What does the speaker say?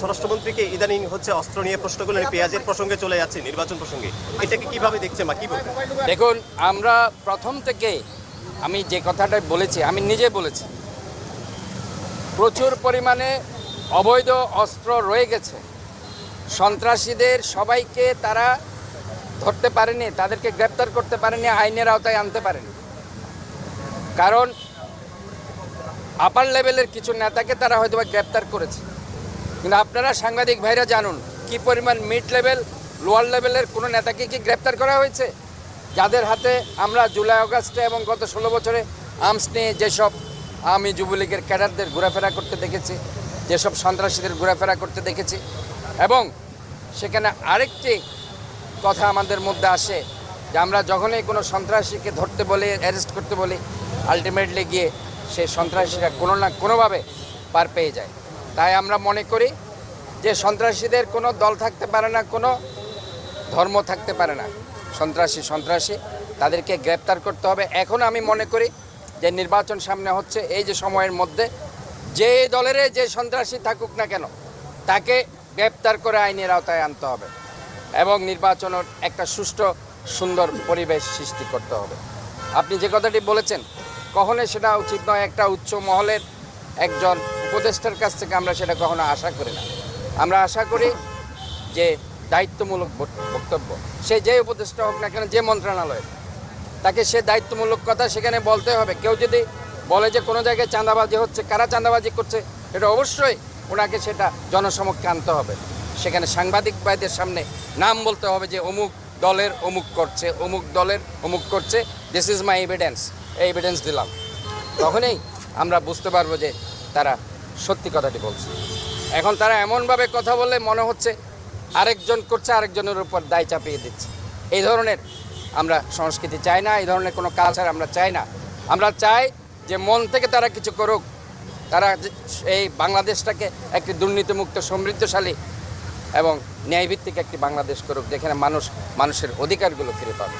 স্বরাষ্ট্রমন্ত্রীকে ইদানিং হচ্ছে অস্ত্র নিয়ে প্রশ্ন করলেন পেঁয়াজের প্রসঙ্গে চলে যাচ্ছে, নির্বাচন প্রসঙ্গে। এটাকে কীভাবে দেখছে মা কি দেখুন, আমরা প্রথম থেকে আমি যে কথাটা বলেছি, আমি নিজে বলেছি, প্রচুর পরিমাণে অবৈধ অস্ত্র রয়ে গেছে। সন্ত্রাসীদের সবাইকে তারা ধরতে পারেনি, তাদেরকে গ্রেপ্তার করতে পারেনি, আইনের আওতায় আনতে পারেনি। কারণ আপার লেভেলের কিছু নেতাকে তারা হয়তো গ্রেপ্তার করেছে। কিন্তু আপনারা সাংবাদিক ভাইরা জানুন, কি পরিমাণ মিড লেভেল লোয়ার লেভেলের কোনো নেতাকে কি গ্রেপ্তার করা হয়েছে? যাদের হাতে আমরা জুলাই আগস্টে এবং গত ষোলো বছরে আর্মস নিয়ে যেসব আমি যুবলীগের ক্যাডারদের ঘোরাফেরা করতে দেখেছি, যেসব সন্ত্রাসীদের ঘোরাফেরা করতে দেখেছি, এবং সেখানে আরেকটি কথা আমাদের মধ্যে আসে যে আমরা যখনই কোনো সন্ত্রাসীকে ধরতে বলি অ্যারেস্ট করতে বলি আলটিমেটলি গিয়ে সেই সন্ত্রাসীরা কোনো না কোনোভাবে পার পেয়ে যায়। তাই আমরা মনে করি যে সন্ত্রাসীদের কোনো দল থাকতে পারে না, কোনো ধর্ম থাকতে পারে না। সন্ত্রাসী সন্ত্রাসী, তাদেরকে গ্রেপ্তার করতে হবে। এখন আমি মনে করি যে নির্বাচন সামনে হচ্ছে, এই যে সময়ের মধ্যে যে দলের যে সন্ত্রাসী থাকুক না কেন, তাকে গ্রেপ্তার করে আইনের আওতায় আনতে হবে এবং নির্বাচনের একটা সুষ্ঠু, সুন্দর পরিবেশ সৃষ্টি করতে হবে। আপনি যে কথাটি বলেছেন, কখনোই সেটা উচিত নয়। একটা উচ্চ মহলের একজন উপদেষ্টার কাছ থেকে আমরা সেটা কখনো আশা করি না। আমরা আশা করি যে দায়িত্বমূলক বক্তব্য, সে যে উপদেষ্টা হোক না কেন, যে মন্ত্রণালয়, তাকে সে দায়িত্বমূলক কথা সেখানে বলতে হবে। কেউ যদি বলে যে কোনো জায়গায় চাঁদাবাজি হচ্ছে, কারা চাঁদাবাজি করছে এটা অবশ্যই ওনাকে সেটা জনসমক্ষে আনতে হবে। সেখানে সাংবাদিক ভাইদের সামনে নাম বলতে হবে যে অমুক দলের অমুক করছে, অমুক দলের অমুক করছে দিস ইজ মাই এভিডেন্স এই এভিডেন্স দিলাম। তখনই আমরা বুঝতে পারব যে তারা সত্যি কথাটি বলছে। এখন তারা এমনভাবে কথা বলে মনে হচ্ছে আরেকজন করছে, আরেকজনের উপর দায় চাপিয়ে দিচ্ছে। এই ধরনের আমরা সংস্কৃতি চাই না, এই ধরনের কোনো কালচার আমরা চাই না। আমরা চাই যে মন থেকে তারা কিছু করুক। তারা এই বাংলাদেশটাকে একটি দুর্নীতিমুক্ত, সমৃদ্ধশালী এবং ন্যায়ভিত্তিক একটি বাংলাদেশ করুক, যেখানে মানুষ, মানুষের অধিকারগুলো ফিরে পাবে।